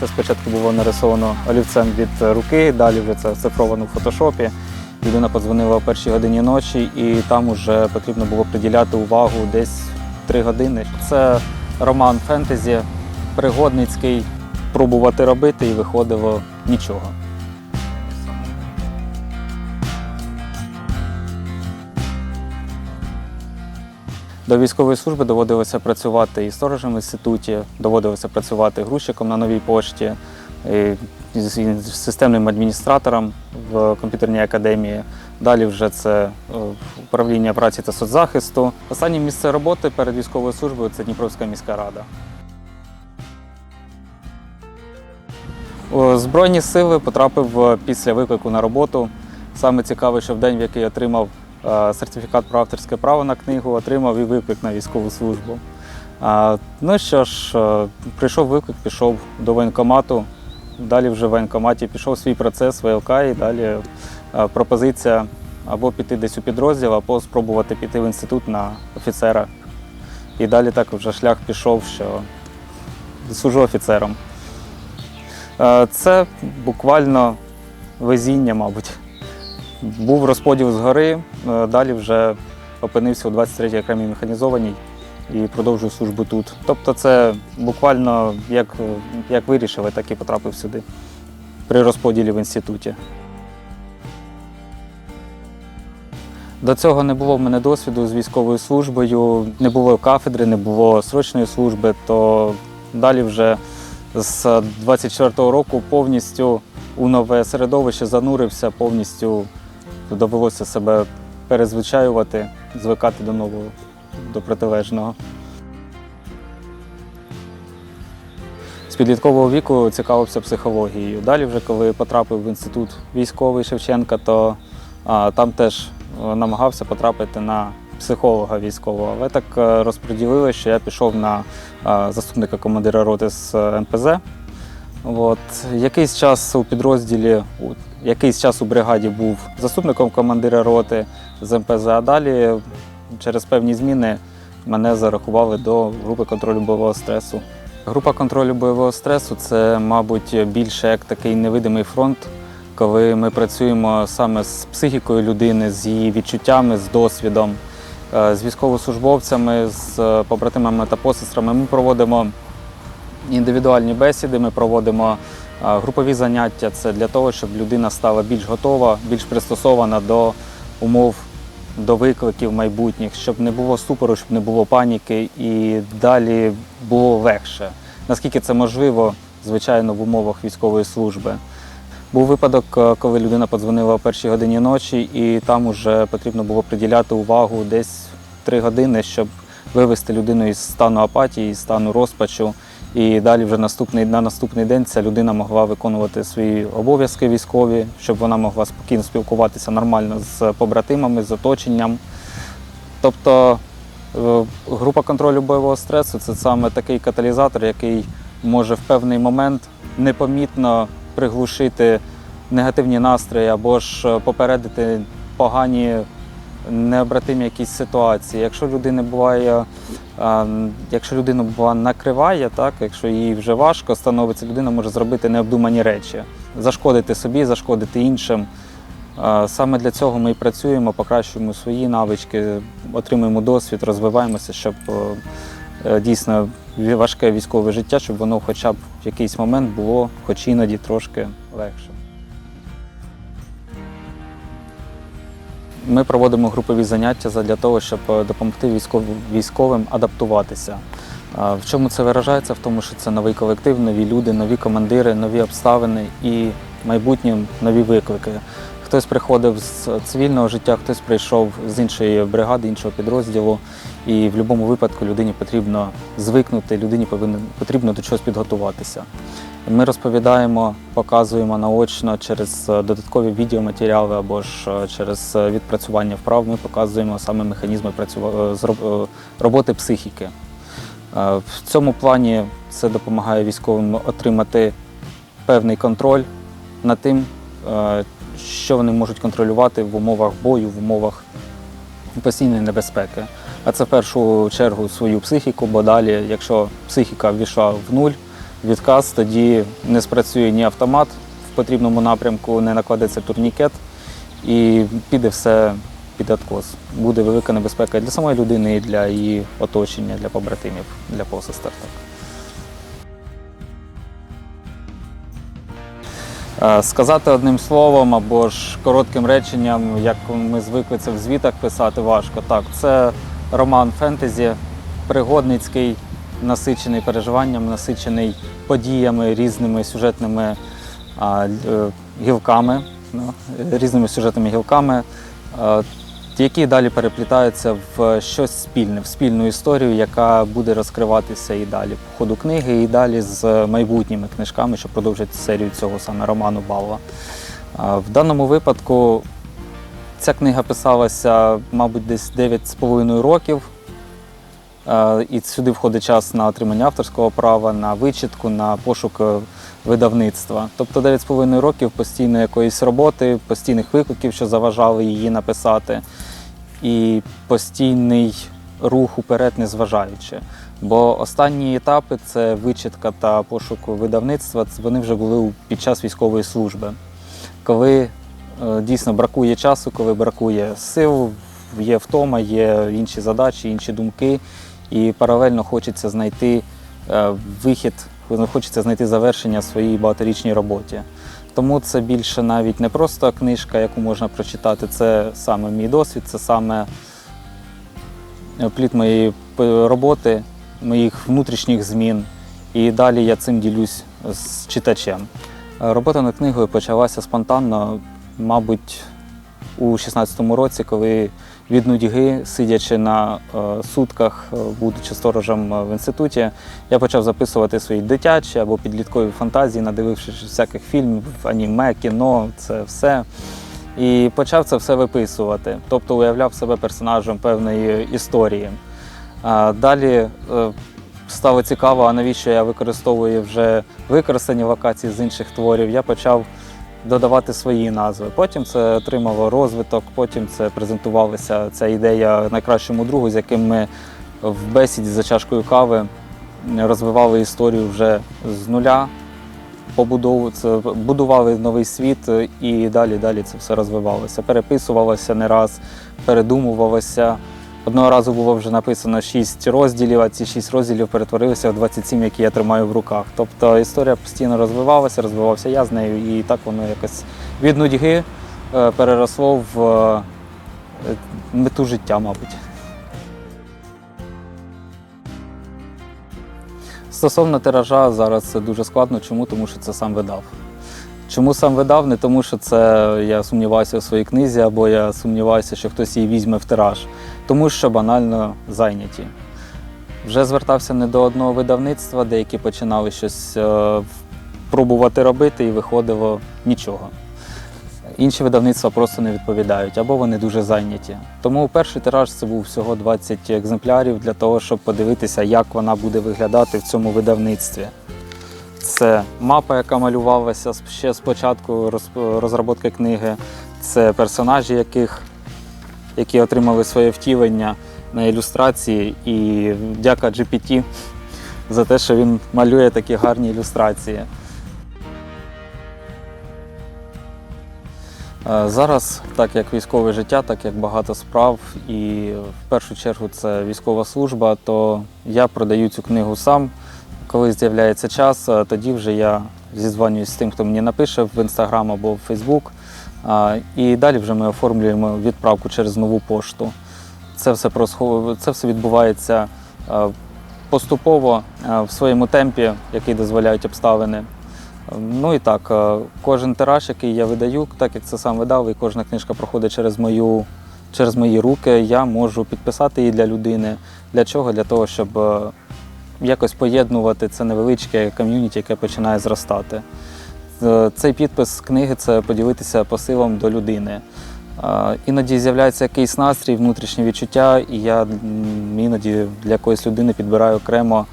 Це спочатку було нарисовано олівцем від руки, далі вже це оцифровано в фотошопі. Людина подзвонила о першій годині ночі, і там вже потрібно було приділяти увагу десь три години. Це роман фентезі, пригодницький, пробувати робити і виходило нічого. До військової служби доводилося працювати і сторожем в інституті, доводилося працювати грузчиком на новій пошті, і системним адміністратором в комп'ютерній академії. Далі вже це е, управління праці та соцзахисту. Останнє місце роботи перед військовою службою це Дніпровська міська рада. Збройні сили потрапив е, після виклику на роботу. Саме цікаве, що в день, в який отримав сертифікат про авторське право на книгу, отримав і виклик на військову службу. Ну що ж, е, прийшов виклик, пішов до воєнкомату. Далі вже в воєнкоматі пішов свій процес ВЛК і далі е, пропозиція або піти десь у підрозділ, або спробувати піти в інститут на офіцера. І далі так вже шлях пішов, що служу офіцером. Е, Це буквально везіння, мабуть. Був розподіл згори, е, далі вже опинився у 23-й окремій механізованій і продовжую службу тут. Тобто це буквально як, як вирішили, так і потрапив сюди при розподілі в інституті. До цього не було в мене досвіду з військовою службою, не було кафедри, не було срочної служби, то далі вже з 24-го року повністю у нове середовище занурився, повністю довелося себе перезвичаювати, звикати до нового, до протилежного. З підліткового віку цікавився психологією. Далі, вже коли потрапив в інститут військовий Шевченка, то а, там теж е, намагався потрапити на психолога військового. Але так е, розподілили, що я пішов на а, заступника командира роти з е, МПЗ. От. Якийсь час у підрозділі, якийсь час у бригаді був заступником командира роти з МПЗ, а далі через певні зміни мене зарахували до групи контролю бойового стресу. Група контролю бойового стресу це, мабуть, більше як такий невидимий фронт, коли ми працюємо саме з психікою людини, з її відчуттями, з досвідом, е, з військовослужбовцями, з е, побратимами та посестрами. Ми проводимо індивідуальні бесіди, ми проводимо групові заняття. Це для того, щоб людина стала більш готова, більш пристосована до умов, до викликів майбутніх, щоб не було ступору, щоб не було паніки і далі було легше. Наскільки це можливо, звичайно, в умовах військової служби. Був випадок, е, коли людина подзвонила о першій годині ночі, і там вже потрібно було приділяти увагу десь три години, щоб вивести людину із стану апатії, із стану розпачу. І далі вже наступний, на наступний день ця людина могла виконувати свої обов'язки військові, щоб вона могла спокійно спілкуватися нормально з побратимами, з оточенням. Тобто е, група контролю бойового стресу це саме такий каталізатор, який може в певний момент непомітно приглушити негативні настрої або ж е, попередити погані необратимі якісь ситуації. Якщо людини буває, якщо людину бува накриває, так, якщо їй вже важко становиться, людина може зробити необдумані речі, зашкодити собі, зашкодити іншим. Саме для цього ми і працюємо, покращуємо свої навички, отримуємо досвід, розвиваємося, щоб е, дійсно важке військове життя, щоб воно хоча б в якийсь момент було, хоч іноді трошки легше. Ми проводимо групові заняття для того, щоб е, допомогти військовим адаптуватися. В чому це виражається? В тому, що це новий колектив, нові люди, нові командири, нові обставини і в майбутньому нові виклики. Хтось приходив з цивільного життя, хтось прийшов з іншої бригади, іншого підрозділу. І в будь-якому випадку людині потрібно звикнути, людині потрібно до чогось підготуватися. Ми розповідаємо, показуємо наочно через е, додаткові відеоматеріали або ж е, через е, відпрацювання вправ. Ми показуємо саме механізми роботи психіки. В цьому плані це допомагає військовим отримати певний контроль над тим, що вони можуть контролювати в умовах бою, в умовах постійної небезпеки. А це в першу чергу свою психіку, бо далі, якщо психіка ввійшла в нуль, відказ, тоді не спрацює ні автомат в потрібному напрямку, не накладеться турнікет і піде все під откос. Буде велика небезпека для самої людини і для її оточення, для побратимів, для посестер. Е, Сказати одним словом або ж коротким реченням, як ми звикли це в звітах писати, важко. Так, це роман фентезі, пригодницький, насичений переживанням, насичений подіями, різними сюжетними е, гілками, ну, різними сюжетними гілками, які далі переплітаються в щось спільне, в спільну історію, яка буде розкриватися і далі по ходу книги, і далі з майбутніми книжками, що продовжать серію цього саме роману Балва. В даному випадку ця книга писалася, мабуть, десь 9,5 років. Е, І сюди входить час на отримання авторського права, на вичитку, на пошук е, видавництва. Тобто 9,5 років постійно якоїсь роботи, постійних викликів, що заважали її написати, і постійний рух уперед, незважаючи. Бо останні етапи це вичитка та пошук видавництва. Вони вже були під час військової служби, коли е, дійсно бракує часу, коли бракує сил, є втома, є інші задачі, інші думки, і паралельно хочеться знайти е, вихід, хочеться знайти завершення своїй багаторічній роботі. Тому це більше навіть не просто книжка, яку можна прочитати, це саме мій досвід, це саме е, плід моєї роботи, моїх внутрішніх змін. І далі я цим ділюсь з читачем. Е, Робота над книгою почалася спонтанно, мабуть, у 16-му році, коли від нудьги, сидячи на е, сутках, е, будучи сторожем е, в інституті, я почав записувати свої дитячі або підліткові фантазії, надивившись всяких фільмів, аніме, кіно, це все. І почав це все виписувати, тобто уявляв себе персонажем певної історії. Далі стало цікаво, а навіщо я використовую вже використані локації з інших творів. Я почав додавати свої назви. Потім це отримало розвиток, потім це презентувалася ця ідея найкращому другу, з яким ми в бесіді за чашкою кави розвивали історію вже з нуля. Побудову будували новий світ і далі далі це все розвивалося. Переписувалося не раз, передумувалося. Одного разу було вже написано 6 розділів, а ці 6 розділів перетворилися в 27, які я тримаю в руках. Тобто історія постійно розвивалася, розвивався я з нею, і так воно якось від нудьги е, переросло в е, мету життя, мабуть. Стосовно тиража, зараз це дуже складно. Чому? Тому що це сам видав. Чому сам видав? Не тому, що це я сумніваюся у своїй книзі, або я сумніваюся, що хтось її візьме в тираж, тому що банально зайняті. Вже звертався не до одного видавництва, деякі починали щось е, пробувати робити і виходило нічого. Інші видавництва просто не відповідають або вони дуже зайняті. Тому перший тираж це був всього 20 екземплярів для того, щоб подивитися, як вона буде виглядати в цьому видавництві. Це мапа, яка малювалася ще з початку роз- розробки книги. Це персонажі, яких, які отримали своє втілення на ілюстрації. І дяка GPT за те, що він малює такі гарні ілюстрації. Е, Зараз, так як військове життя, так як багато справ, і в першу чергу це військова служба, то я продаю цю книгу сам. Коли з'являється час, е, тоді вже я зізвонююсь з тим, хто мені напише в інстаграм або в Фейсбук. І далі вже ми оформлюємо відправку через нову пошту. Це все це все відбувається е, поступово е, в своєму темпі, який дозволяють обставини. Ну і так, е, кожен тираж, який я видаю, так як це сам видав, і кожна книжка проходить через мою. Через мої руки я можу підписати її для людини. Для чого? Для того, щоб якось поєднувати це невеличке ком'юніті, яке починає зростати. Е, Цей підпис книги це поділитися посилом до людини. Е, Іноді з'являється якийсь настрій, внутрішнє відчуття, і я іноді для якоїсь людини підбираю окремо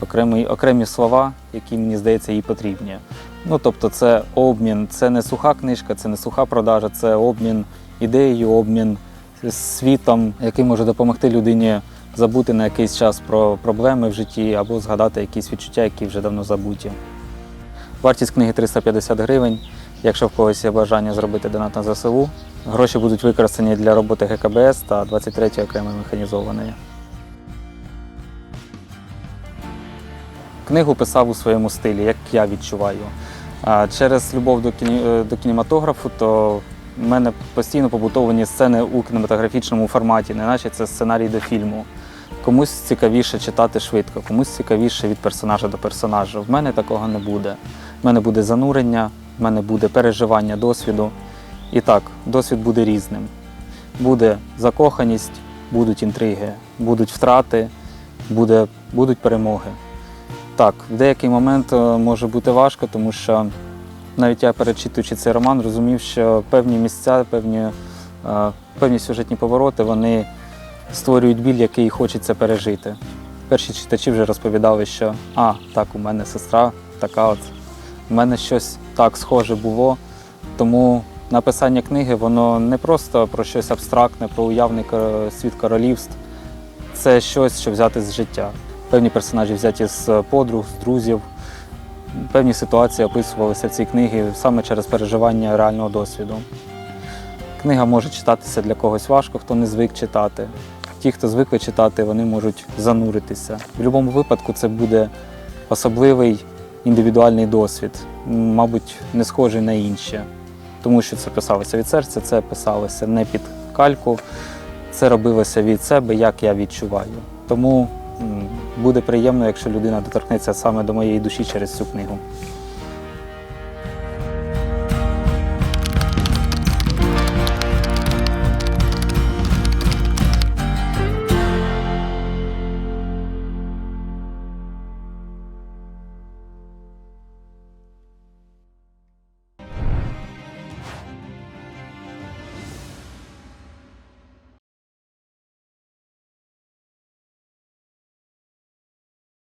окремі, окремі слова, які мені здається їй потрібні. Ну тобто, це обмін, це не суха книжка, це не суха продажа, це обмін ідеєю, обмін світом, який може допомогти людині забути на якийсь час про проблеми в житті або згадати якісь відчуття, які вже давно забуті. Вартість книги 350 гривень. Якщо в когось є бажання зробити донат на ЗСУ, гроші будуть використані для роботи ГКБС та 23-ї окремої механізованої. Книгу писав у своєму стилі, як я відчуваю. Через любов до, кіні... е, до кінематографу, то в мене постійно побутовані сцени у кінематографічному форматі, неначе це сценарій до фільму. Комусь цікавіше читати швидко, комусь цікавіше від персонажа до персонажа. В мене такого не буде. В мене буде занурення, в мене буде переживання досвіду. І так, досвід буде різним. Буде закоханість, будуть інтриги, будуть втрати, буде, будуть перемоги. Так, в деякий момент е, може бути важко, тому що навіть я, перечитуючи цей роман, розумів, що певні місця, певні, е, певні сюжетні повороти вони створюють біль, який хочеться пережити. Перші читачі вже розповідали, що а, так, у мене сестра така от, у мене щось так схоже було. Тому написання книги воно не просто про щось абстрактне, про уявний світ королівств. Це щось, що взяти з життя. Певні персонажі взяті з подруг, з друзів. Певні ситуації описувалися в цій книгі саме через переживання реального досвіду. Книга може читатися для когось важко, хто не звик читати. Ті, хто звикли читати, вони можуть зануритися. В будь-якому випадку це буде особливий індивідуальний досвід, мабуть, не схожий на інші. Тому що це писалося від серця, це писалося не під кальку, це робилося від себе, як я відчуваю. Тому буде приємно, якщо людина доторкнеться саме до моєї душі через цю книгу.